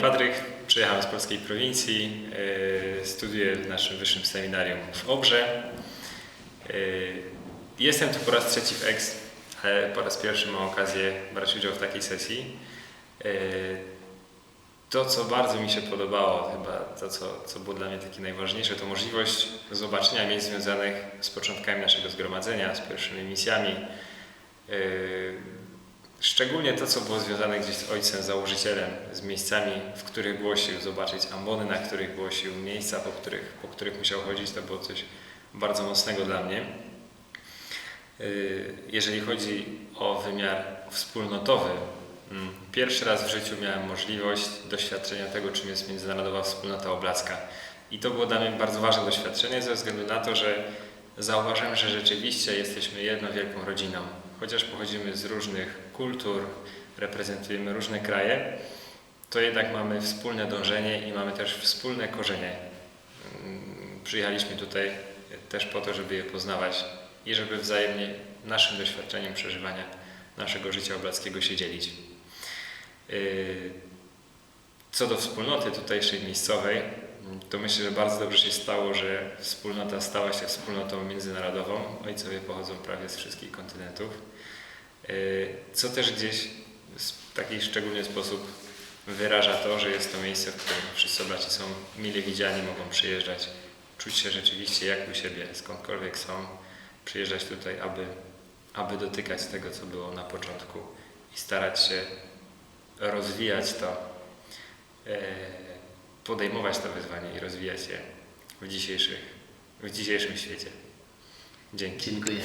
Patryk, przyjechałem z polskiej prowincji, e, studiuję w naszym wyższym seminarium w Obrze. E, Jestem tu po raz trzeci w EX, ale po raz pierwszy mam okazję brać udział w takiej sesji. E, To, co bardzo mi się podobało, chyba to, co, co było dla mnie takie najważniejsze, to możliwość zobaczenia miejsc związanych z początkami naszego zgromadzenia, z pierwszymi misjami. Szczególnie to, co było związane gdzieś z ojcem założycielem, z miejscami, w których głosił, zobaczyć ambony, na których głosił, miejsca, po których, po których musiał chodzić, to było coś bardzo mocnego dla mnie. Yy, Jeżeli chodzi o wymiar wspólnotowy, mm, pierwszy raz w życiu miałem możliwość doświadczenia tego, czym jest Międzynarodowa Wspólnota Oblacka. I to było dla mnie bardzo ważne doświadczenie ze względu na to, że zauważyłem, że rzeczywiście jesteśmy jedną wielką rodziną. Chociaż pochodzimy z różnych kultur, reprezentujemy różne kraje, to jednak mamy wspólne dążenie i mamy też wspólne korzenie. Mm, Przyjechaliśmy tutaj też po to, żeby je poznawać i żeby wzajemnie naszym doświadczeniem przeżywania naszego życia oblackiego się dzielić. Yy, Co do wspólnoty tutejszej miejscowej, to myślę, że bardzo dobrze się stało, że wspólnota stała się wspólnotą międzynarodową. Ojcowie pochodzą prawie z wszystkich kontynentów. Yy, Co też gdzieś w taki szczególny sposób wyraża to, że jest to miejsce, w którym wszyscy oblaci są mile widziani, mogą przyjeżdżać, czuć się rzeczywiście jak u siebie, skądkolwiek są, przyjeżdżać tutaj, aby, aby dotykać tego, co było na początku i starać się rozwijać to, e, podejmować to wyzwanie i rozwijać je w, dzisiejszych, w dzisiejszym świecie. Dzięki. Dziękuję.